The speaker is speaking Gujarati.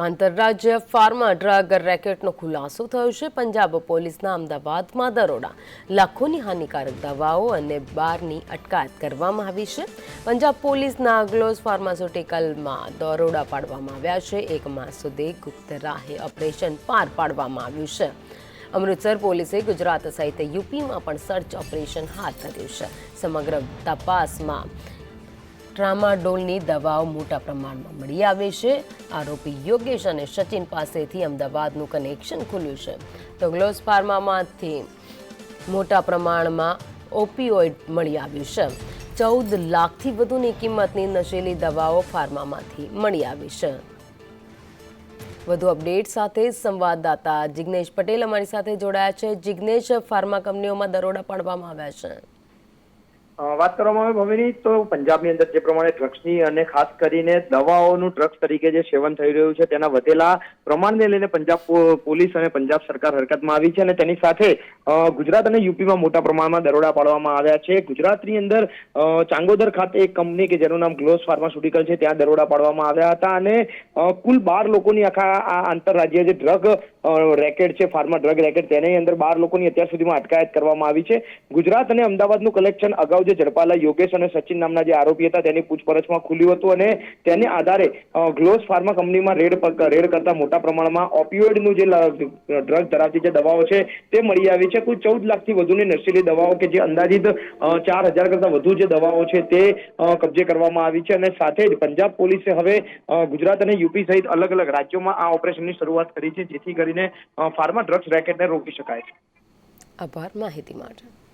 આંતરરાજ્ય ફાર્મા ડ્રગ રેકેટનો ખુલાસો થયો છે. પંજાબ પોલીસના અમદાવાદમાં દરોડા. લાખોની હાનિકારક દવાઓ અને બારની અટકાયત કરવામાં આવી છે. પંજાબ પોલીસના ગ્લોઝ ફાર્માસ્યુટિકલમાં દરોડા પાડવામાં આવ્યા છે. એક માસ સુધી ગુપ્ત રાહે ઓપરેશન પાર પાડવામાં આવ્યું છે. અમૃતસર પોલીસે ગુજરાત સહિત યુપીમાં પણ સર્ચ ઓપરેશન હાથ ધર્યું છે. સમગ્ર તપાસમાં ટ્રામાડોલની દવાઓ મોટા પ્રમાણમાં મળી આવે છે. આરોપી યોગેશ અને સચિન પાસેથી અમદાવાદનું કનેક્શન ખુલ્યું છે. તો ગ્લોસ ફાર્મામાંથી મોટા પ્રમાણમાં ઓપીઓઇડ મળી આવ્યું છે. ચૌદ લાખથી વધુની કિંમતની નશીલી દવાઓ ફાર્મામાંથી મળી આવી છે. વધુ અપડેટ સાથે સંવાદદાતા જિગ્નેશ પટેલ અમારી સાથે જોડાયા છે. જિગ્નેશ, ફાર્મા કંપનીઓમાં દરોડા પાડવામાં આવ્યા છે. વાત કરવામાં આવે ભવિની, તો પંજાબની અંદર જે પ્રમાણે ડ્રગ્સની અને ખાસ કરીને દવાઓનું ડ્રગ્સ તરીકે જે સેવન થઈ રહ્યું છે, તેના વધેલા પ્રમાણને લઈને પંજાબ પોલીસ અને પંજાબ સરકાર હરકતમાં આવી છે અને તેની સાથે ગુજરાત અને યુપીમાં મોટા પ્રમાણમાં દરોડા પાડવામાં આવ્યા છે. ગુજરાતની અંદર ચાંગોદર ખાતે એક કંપની કે જેનું નામ ગ્લોસ ફાર્માસ્યુટિકલ છે, ત્યાં દરોડા પાડવામાં આવ્યા હતા અને કુલ બાર લોકોની આખા આ આંતરરાજ્ય જે ડ્રગ રેકેટ છે ફાર્મા ડ્રગ રેકેટ તેની અંદર બાર લોકોની અત્યાર સુધીમાં અટકાયત કરવામાં આવી છે. ગુજરાત અને અમદાવાદનું કલેક્શન અગાઉ જે ઝડપાયેલા યોગેશ અને સચિન નામના જે આરોપી હતા, તેની પૂછપરછમાં ખુલ્યું હતું અને તેને આધારે ગ્લોસ ફાર્મા કંપનીમાં રેડ રેડ કરતા મોટા પ્રમાણમાં ઓપિયોઇડનું જે ડ્રગ ધરાવતી જે દવાઓ છે, તે મળી આવી છે. કુલ ચૌદ લાખથી વધુની નશીલી દવાઓ કે જે અંદાજિત ચાર હજાર કરતા વધુ જે દવાઓ છે, તે કબજે કરવામાં આવી છે અને સાથે જ પંજાબ પોલીસે હવે ગુજરાત અને યુપી સહિત અલગ અલગ રાજ્યોમાં આ ઓપરેશનની શરૂઆત કરી છે, જેથી કરીને અ, ફાર્મા ડ્રગ્સ રેકેટને રોકી શકાય છે. આભાર માહિતી માટે.